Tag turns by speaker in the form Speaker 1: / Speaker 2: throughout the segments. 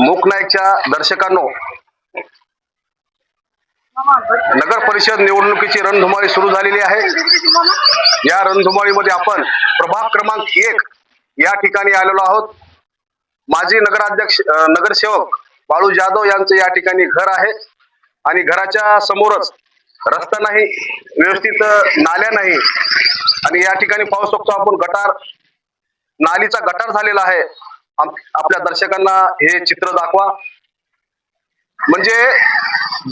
Speaker 1: मुकनाईकच्या दर्शकांनो नगर परिषद निवडणुकीची रणधुमाळी सुरू झालेली आहे. या रणधुमाळीमध्ये आपण प्रभाग क्रमांक एक या ठिकाणी आलेलो आहोत. माजी नगराध्यक्ष नगरसेवक बाळू जाधव यांचं या ठिकाणी घर आहे. आणि घराच्या समोरच रस्ता नाही व्यवस्थित नाल्या नाही. आणि या ठिकाणी पाहू शकतो आपण गटार नालीचा गटार झालेला आहे. आपल्या दर्शकांना हे चित्र दाखवा. म्हणजे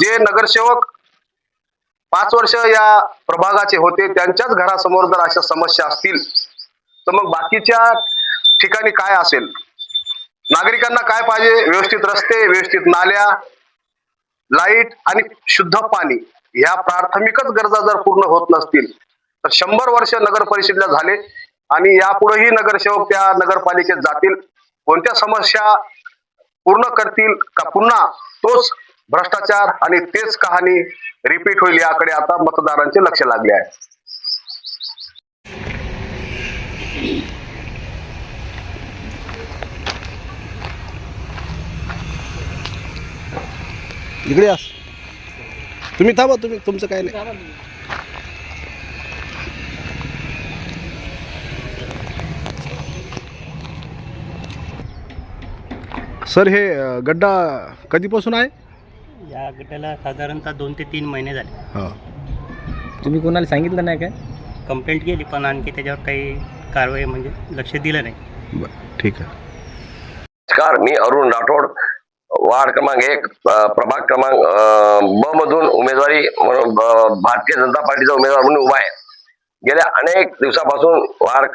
Speaker 1: जे नगरसेवक पाच वर्ष या प्रभागाचे होते त्यांच्याच घरासमोर जर अशा समस्या असतील तर मग बाकीच्या ठिकाणी काय असेल? नागरिकांना काय पाहिजे? व्यवस्थित रस्ते व्यवस्थित नाल्या लाइट आणि शुद्ध पाणी ह्या प्राथमिकच गरजा जर पूर्ण होत नसतील तर शंभर वर्ष नगर परिषदेला झाले आणि यापुढेही नगरसेवक त्या नगरपालिकेत जातील. कोणत्या समस्या पूर्ण करतील का पुन्हा तोच भ्रष्टाचार आणि तेच कहाणी रिपीट होईल याकडे आता मतदारांचे लक्ष लागले आहे.
Speaker 2: इकडे यास तुम्ही थांबा तुम्ही तुमचं काय नाही. सर हे अ, गड्डा कधीपासून आहे?
Speaker 3: या गटाला साधारणतः दोन ते तीन महिने झाले.
Speaker 2: हां.
Speaker 4: तुम्ही कोणाला सांगितलं नाही काय?
Speaker 3: कंप्लेंट केली पण आणखी त्याच्यावर काही कारवाई म्हणजे लक्ष दिलं नाही.
Speaker 2: बरं ठीक आहे.
Speaker 5: नमस्कार मी अरुण राठोड. वार्ड क्रमांक एक प्रभाग क्रमांक ब मधून उमेदवारी म्हणून भारतीय जनता पार्टीचा उमेदवार म्हणून उभा आहे. गेल्या अनेक दिवसापासून वार्ड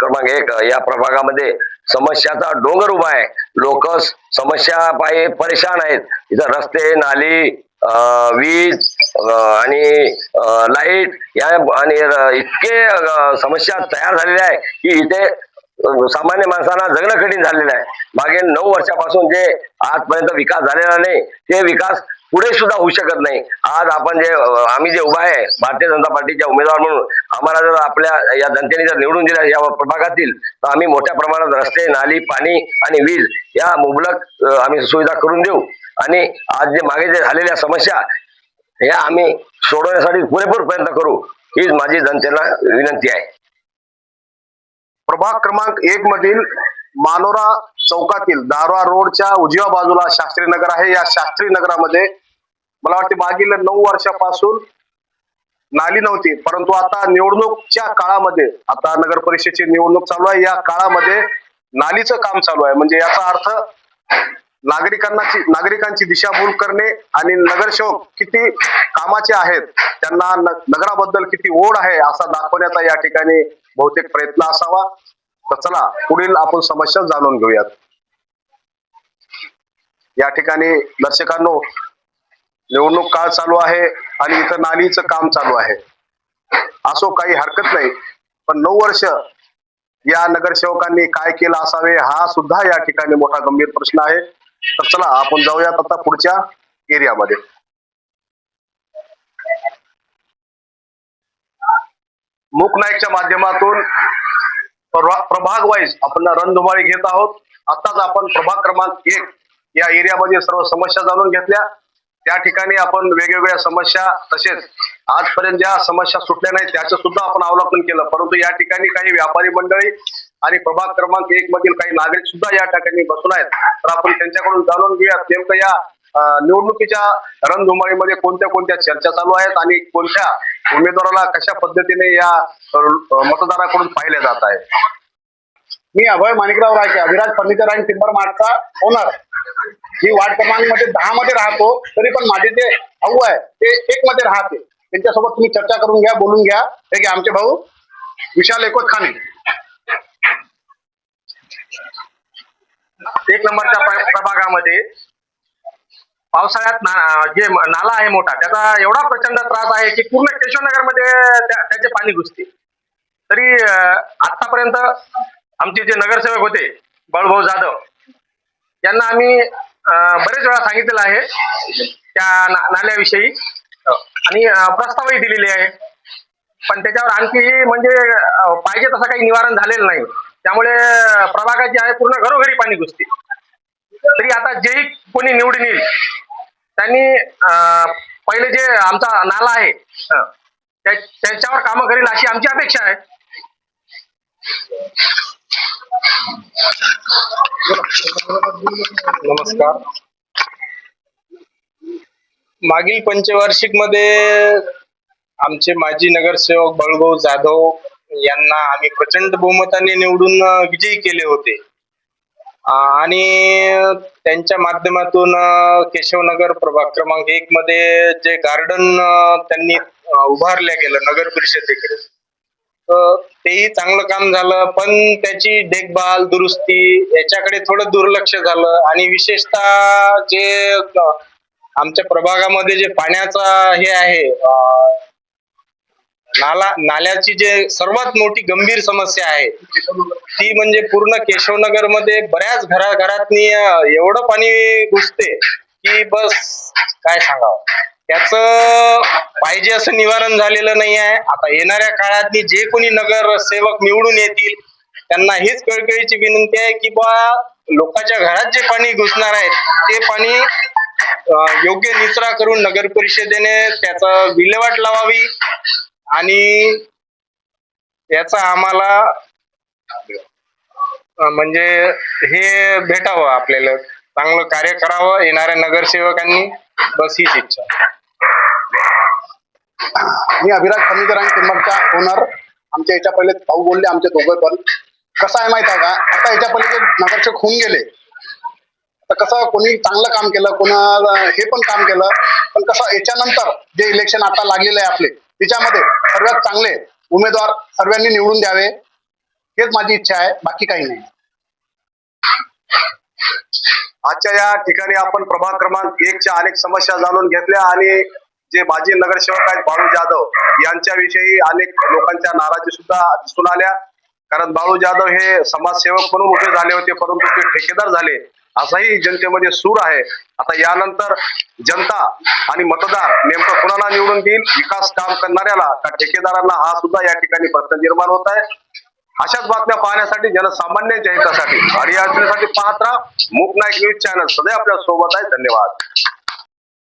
Speaker 5: क्रमांक एक या प्रभागामध्ये समस्याचा डोंगर उभा आहे. लोक समस्या पायी परेशान आहेत. इथं रस्ते नाली वीज आणि लाइट या आणि इतके समस्या तयार झालेल्या आहे की इथे सामान्य माणसांना जगणं कठीण झालेलं आहे. मागे नऊ वर्षापासून जे आजपर्यंत विकास झालेला नाही ते विकास पुढे सुद्धा होऊ शकत नाही. आज आपण जे आम्ही जे उभा आहे भारतीय जनता पार्टीच्या उमेदवार म्हणून आम्हाला जर आपल्या या जनतेने जर निवडून दिल्या या प्रभागातील तर आम्ही मोठ्या प्रमाणात रस्ते नाली पाणी आणि वीज या मुबलक आम्ही सुविधा करून देऊ. आणि आज जे मागे जे झालेल्या समस्या या आम्ही सोडवण्यासाठी पुरेपूर प्रयत्न करू हीच माझी जनतेला विनंती आहे.
Speaker 1: प्रभाग क्रमांक एक मधील मानोरा चौकातील दारवा रोडच्या उजव्या बाजूला शास्त्री नगर आहे. या शास्त्री नगरामध्ये मला वाटते मागील नऊ वर्षापासून नाली नव्हती. परंतु आता निवडणूकच्या काळामध्ये आता नगर परिषदेची निवडणूक चालू आहे. या काळामध्ये नालीचं काम चालू आहे. म्हणजे याचा अर्थ नागरिकांना नागरिकांची दिशाभूल करणे आणि नगरसेवक किती कामाचे आहेत त्यांना नगराबद्दल किती ओढ आहे असा दाखवण्याचा या ठिकाणी बहुतेक प्रयत्न असावा. तर चला पुढील आपण समस्या जाणून घेऊयात. या ठिकाणी दर्शकांनो निवडणूक काळ चालू आहे आणि इथं नालीचं काम चालू आहे. असो काही हरकत नाही पण नऊ वर्ष या नगरसेवकांनी काय केलं असावे हा सुद्धा या ठिकाणी मोठा गंभीर प्रश्न आहे. तर चला आपण जाऊयात आता पुढच्या एरियामध्ये. मूक नाईकच्या माध्यमातून प्रभाग वाईज आपण रणधुमाळी घेत आहोत. आताच आपण प्रभाग क्रमांक एक या एरियामध्ये सर्व समस्या जाणून घेतल्या. त्या ठिकाणी आपण वेगवेगळ्या समस्या तसेच आजपर्यंत ज्या समस्या सुटल्या नाहीत त्याचं सुद्धा आपण अवलोकन केलं. परंतु या ठिकाणी काही व्यापारी मंडळी आणि प्रभाग क्रमांक एक मधील काही नागरिक सुद्धा या ठिकाणी बसून आहेत. तर आपण त्यांच्याकडून जाणून घेऊयात नेमकं या निवडणुकीच्या रणधुमाळीमध्ये कोणत्या कोणत्या चर्चा चालू आहेत आणि कोणत्या उमेदवाराला कशा पद्धतीने या मतदाराकडून पाहिल्या जात आहे मी Abhay Manikrao Rayke Abhiraj furniture and timber मार्टचा owner मी वार्ड क्रमांकमध्ये दहा मध्ये राहतो तरी पण माझे जे भाऊ आहे ते एक मध्ये राहते. त्यांच्यासोबत तुम्ही चर्चा करून घ्या बोलून घ्या. हे घ्या आमचे भाऊ. विशाल एकोत खाने. एक नंबरच्या प्रभागामध्ये पावसाळ्यात ना- जे नाला आहे मोठा त्याचा एवढा प्रचंड त्रास आहे की पूर्ण केशवनगरमध्ये त्या- त्याचे पाणी घुसते. तरी आतापर्यंत आमचे जे नगरसेवक होते बाळूभाऊ जाधव
Speaker 6: यांना आम्ही बरेच वेळा सांगितलेलं आहे त्या नाल्याविषयी. आणि अं, प्रस्तावही दिलेले आहे पण त्याच्यावर आणखी म्हणजे पाहिजे तसं काही निवारण झालेलं नाही. त्यामुळे प्रभागात जे आहे पूर्ण घरोघरी पाणी घुसते. तरी आता जेही कोणी निवडून येईल त्यांनी पहिले जे आमचा नाला आहे हं, त्या- त्याच्यावर कामं करील अशी आमची अपेक्षा आहे.
Speaker 7: नमस्कार. मागील पंचवार्षिकमध्ये आमचे माजी नगरसेवक बळगाव जाधव यांना आम्ही प्रचंड बहुमताने निवडून विजयी केले होते. आणि त्यांच्या माध्यमातून केशवनगर प्रभाग क्रमांक एक मध्ये जे गार्डन त्यांनी उभारल्या गेलं नगर परिषदेकडे. तेही चांगलं काम झालं पण त्याची देखभाल दुरुस्ती याच्याकडे थोडं दुर्लक्ष झालं. आणि विशेषतः जे आमच्या प्रभागामध्ये जे पाण्याचा हे आहे नाला नाल्याची जे सर्वात मोठी गंभीर समस्या आहे ती म्हणजे पूर्ण केशवनगरमध्ये बऱ्याच घरा घरातनी एवढं पाणी घुसते की बस काय सांगावं. त्याच पाहिजे असं निवारण झालेलं नाही आहे. आता येणाऱ्या काळात जे कोणी नगरसेवक निवडून येतील त्यांना हीच कळकळीची विनंती आहे की बा लोकांच्या घरात जे पाणी घुसणार आहे ते पाणी योग्य निचरा करून नगर परिषदेने त्याचा विल्हेवाट लावावी आणि याचा आम्हाला म्हणजे हे भेटावं आपल्याला. चांगलं कार्य करावं येणाऱ्या नगरसेवकांनी. बस हीच इच्छा.
Speaker 1: मी अभिराज फर्निचर आणि किंमतचा ओनर आमच्या याच्या पहिले भाऊ बोलले आमचे दोघं पण. कसं आहे माहीत आहे का? आता याच्या पहिले जे नगरसेवक होऊन गेले तर कसं कोणी चांगलं काम केलं कोणा हे पण काम केलं पण कसं याच्यानंतर जे इलेक्शन आता लागलेलं आहे आपले त्याच्यामध्ये सर्वात चांगले उमेदवार सर्वांनी निवडून द्यावे हेच माझी इच्छा आहे बाकी काही नाही. आजच्या या ठिकाणी आपण प्रभाग क्रमांक एकच्या अनेक समस्या जाणून घेतल्या आणि जे माजी नगरसेवक आहेत बाळू जाधव यांच्याविषयी अनेक लोकांच्या नाराजी सुद्धा दिसून आल्या. कारण बाळू जाधव हे समाजसेवक म्हणून उभे झाले होते परंतु ते ठेकेदार झाले असाही जनतेमध्ये सूर आहे. आता यानंतर जनता आणि मतदार नेमकं कुणाला निवडून देईल विकास काम करणाऱ्याला का ठेकेदारांना हा सुद्धा या ठिकाणी प्रश्न निर्माण होत आहे. अशाच बातम्या पाहण्यासाठी जनसामान्यांच्या हितासाठी आणि अडचणीसाठी पाहत राहा. मूक नाईक न्यूज चॅनल सदैव आपल्यासोबत आहे. धन्यवाद.